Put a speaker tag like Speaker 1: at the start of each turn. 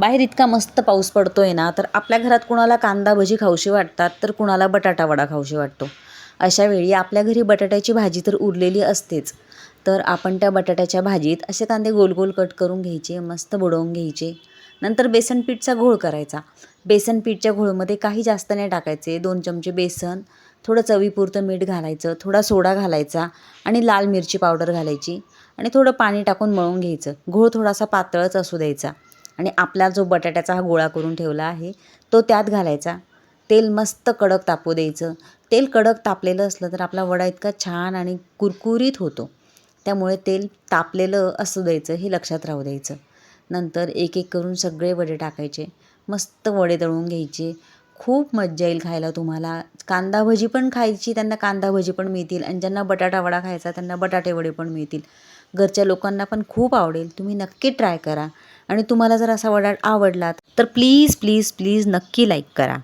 Speaker 1: बाहेर इतका मस्त पाऊस पडतो आहे ना तर आपल्या घरात कुणाला कांदा भजी खाऊशी वाटतात तर कुणाला बटाटा वडा खाऊशी वाटतो. अशा वेळी आपल्या घरी बटाट्याची भाजी तर उरलेली असतेच. तर आपण त्या बटाट्याच्या भाजीत असे कांदे गोल गोल कट करून घ्यायचे मस्त बुडवून घ्यायचे. नंतर बेसन पीठचा घोळ करायचा. बेसन पीठच्या घोळमध्ये काही जास्त नाही टाकायचे दोन चमचे बेसन थोडं चवीपुरतं मीठ घालायचं थोडा सोडा घालायचा आणि लाल मिरची पावडर घालायची आणि थोडं पाणी टाकून मळून घ्यायचं. घोळ थोडासा पातळच असू द्यायचा. आणि आपला जो बटाट्याचा हा गोळा करून ठेवला आहे तो त्यात घालायचा. तेल मस्त कडक तापू द्यायचं. तेल कडक तापलेलं असलं तर आपला वडा इतका छान आणि कुरकुरीत होतो. त्यामुळे तेल तापलेलं असू द्यायचं हे लक्षात राहू द्यायचं. नंतर एक एक करून सगळे वडे टाकायचे. मस्त वडे तळून घ्यायचे. खूप मज्जा येईल खायला तुम्हाला. कांदा भजी पण खायची त्यांना कांदा भजी पण मिळतील. आणि ज्यांना बटाटा वडा खायचा त्यांना बटाटे वडे पण मिळतील. घरच्या लोकांना पण खूप आवडेल. तुम्ही नक्की ट्राय करा. आणि तुम्हाला जर असा वडाळ आवडला तर प्लीज प्लीज प्लीज नक्की लाईक करा.